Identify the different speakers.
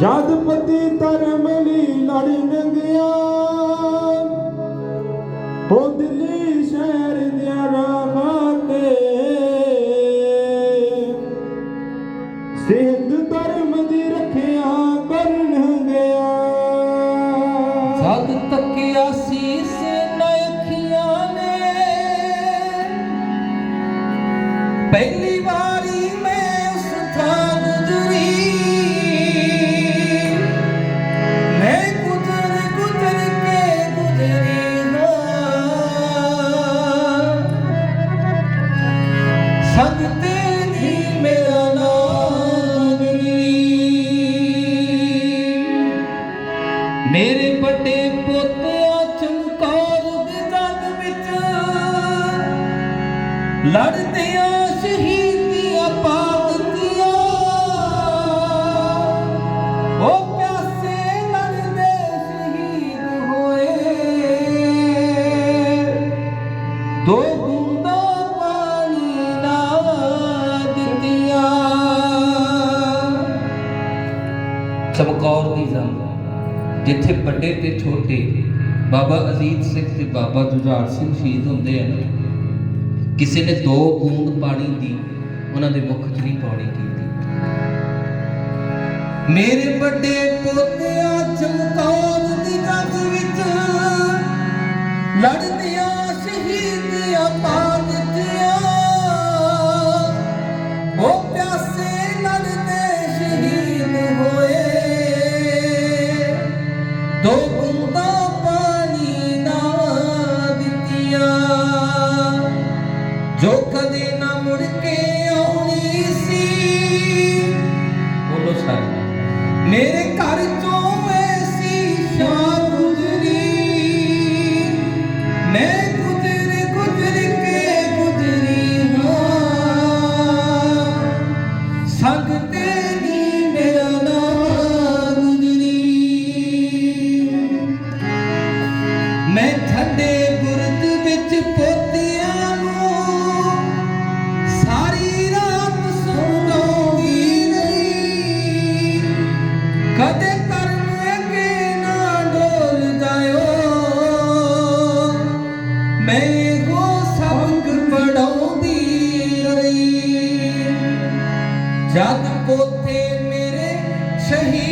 Speaker 1: ਜਦ ਪਤੀ ਧਰਮ ਲਈ ਲੜਨ ਗਿਆ ਉਹ ਦਿੱਲੀ ਸ਼ਹਿਰ ਦੀਆਂ ਰਾਹਾਂ ਤੇ ਸਿੱਧ ਧਰਮ ਦੀ ਰੱਖਿਆ ਕਰਨ ਗਿਆ
Speaker 2: ਜਦ ਤੱਕਿਆ ਸੀਸ ਨਾ ਨੇ ਪਹਿਲੀ ਵਾਰ ਮੇਰੇ ਵੱਡੇ ਪੋਤਿਆਂ ਚਮਕੌਰ ਦੇ ਜੰਗ ਵਿੱਚ ਲੜਦਿਆਂ ਸ਼ਹੀਦੀਆਂ ਪਾ ਦਿੱਤੀਆਂ ਉਹ ਪਿਆਸੇ ਲੜਦੇ ਸ਼ਹੀਦ ਹੋਏ। ਦੋ ਬੂੰਦਾਂ ਪਾਣੀ ਨਾ ਦਿੱਤੀਆਂ। ਚਮਕੌਰ ਦੀ ਜੰਗ ਜਿੱਥੇ ਵੱਡੇ ਤੇ ਛੋਟੇ ਬਾਬਾ ਅਜੀਤ ਸਿੰਘ ਤੇ ਬਾਬਾ ਜੁਝਾਰ ਸਿੰਘ ਸ਼ਹੀਦ ਹੁੰਦੇ ਆ ਕਿਸੇ ਨੇ ਦੋ ਬੂੰਦ ਪਾਣੀ ਦੀ ਉਹਨਾਂ ਦੇ ਮੁਖ 'ਚ ਨਹੀਂ ਪਾਉਣੀ ਕੀਤੀ। ਮੇਰੇ ਵੱਡੇ ਪੋਤਿਆਂ ਜਦ ਪੋਤੇ ਮੇਰੇ ਸ਼ਹੀਦ